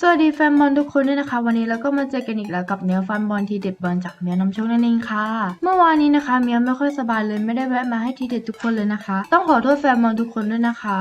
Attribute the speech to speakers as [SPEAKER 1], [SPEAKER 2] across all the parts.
[SPEAKER 1] สวัสดีแฟนบอลทุกคนด้วยนะคะ วันนี้เราก็มาเจอกันอีกแล้วกับเมียวฟันบอลทีเด็ดบอลจากเมียน้ำโชคนั่นเองค่ะ เมื่อวานนี้นะคะเมียวไม่ค่อยสบายเลยไม่ได้แวะมาให้ทีเด็ดทุกคนเลยนะคะ ต้องขอโทษแฟนบอลทุกคนด้วยนะคะ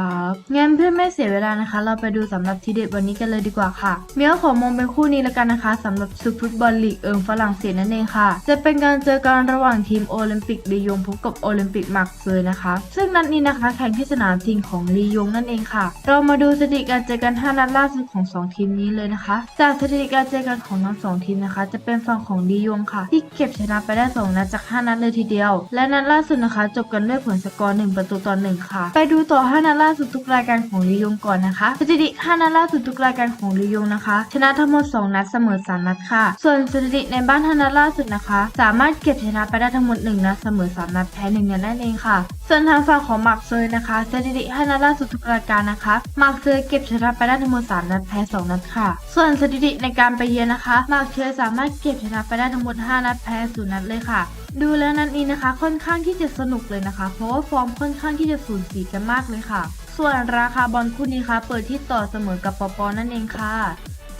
[SPEAKER 1] งั้นเพื่อไม่เสียเวลานะคะ เราไปดูสำหรับทีเด็ดวันนี้กันเลยดีกว่าค่ะเมียวขอมองเป็นคู่นี้แล้วกันนะคะสำหรับซุฟุตบอลลีกเอิงฝรั่งเศสนั่นเองค่ะ จะเป็นการเจอกันระหว่างทีมโอลิมปิกลียงพบกับโอลิมปิกมาร์กเซยนะคะ ซึ่งนัดนี้นะคะแข่งที่สนามจริงของลียงนั่นเองค่ะ เรามาดูสถิติการเจอกัน 5 นัดล่าสุดของ 2 ทีมนี้เลยนะคะ จากสถิติการเจอกันของทั้งสองทีมนะคะ จะเป็นฝั่งของลียงค่ะ ที่เก็บชนะไปได้2นัดจาก 5 นัดเลยทีเดียว และนัดล่าสุดนะคะ จบกันด้วยผลสกอร์1ประตูต่อ1ค่ะ ไปดูต่อ 5 นัดล่าสุดทุกรายการของลียงก่อนนะคะสถิติ 5 นัดล่าสุดทุกรายการของลียงนะคะ ชนะทั้งหมด 2 นัดเสมอ 3 นัดค่ะ ส่วนสถิติในบ้าน 5 นัดล่าสุดนะคะ สามารถเก็บชนะไปได้ทั้งหมด 1 นัดเสมอ 3 นัดแพ้ 1 นัดนั่นเองค่ะ ส่วนทางฝั่งของมาร์กเซยนะคะสถิติ 5 นัดล่าสุดทุกรายการนะคะมาร์กเซยเก็บชนะไปได้ทั้งหมด 3 นัดแพ้ 2 นัดค่ะส่วนสถิติในการไปเยือนนะคะ มาเชยสามารถเก็บชนะไปได้ทั้งหมด 5 นัดแพ้0นัดเลยค่ะ ดูแล้วนัดนี้นะคะ ค่อนข้างที่จะสนุกเลยนะคะ เพราะว่าฟอร์มค่อนข้างที่จะสูสีกันมากเลยค่ะ ส่วนราคาบอลคู่นี้คะเปิดที่ต่อเสมอกับปปนั่นเองค่ะ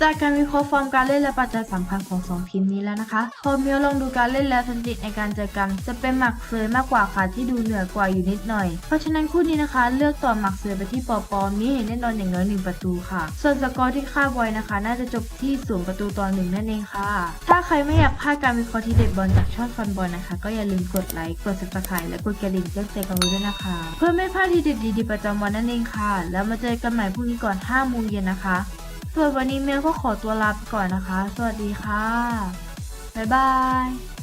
[SPEAKER 1] จากการวิเคราะห์ฟอร์มการเล่นและปัจจัยสำคัญของสองทีมนี้แล้วนะคะพอมียวลองดูการเล่นและสถิติในการเจอกัน จะเป็นหมักเซยมากกว่าค่ะที่ดูเหนือกว่าอยู่นิดหน่อย เพราะฉะนั้นคู่นี้นะคะ เลือกต่อหมักเซยไปที่ปอปอมีเห็นแน่นอนอย่างน้อยหนึ่งประตูค่ะ ส่วนสกอร์ที่คาดไว้นะคะ น่าจะจบที่ศูนย์ประตูต่อหนึ่งนั่นเองค่ะ ถ้าใครไม่อยากพลาดการวิเคราะห์ที่เด็ดบอลจากช่องฟันบอลนะคะ ก็อย่าลืมกดไลค์กด subscribe และกดกระดิ่งแจ้งเตือนกันไว้ด้วยนะคะ เพื่อไม่พลาดที่เด็ดดีๆประจำวันนั่นเองค่ะ แล้วมาเจอกันใหม่พรุ่งนี้ก่อน5โมงเย็นนะคะ ส่วนวันนี้เมลก็ขอตัวลาไปก่อนนะคะ สวัสดีค่ะ บ๊ายบาย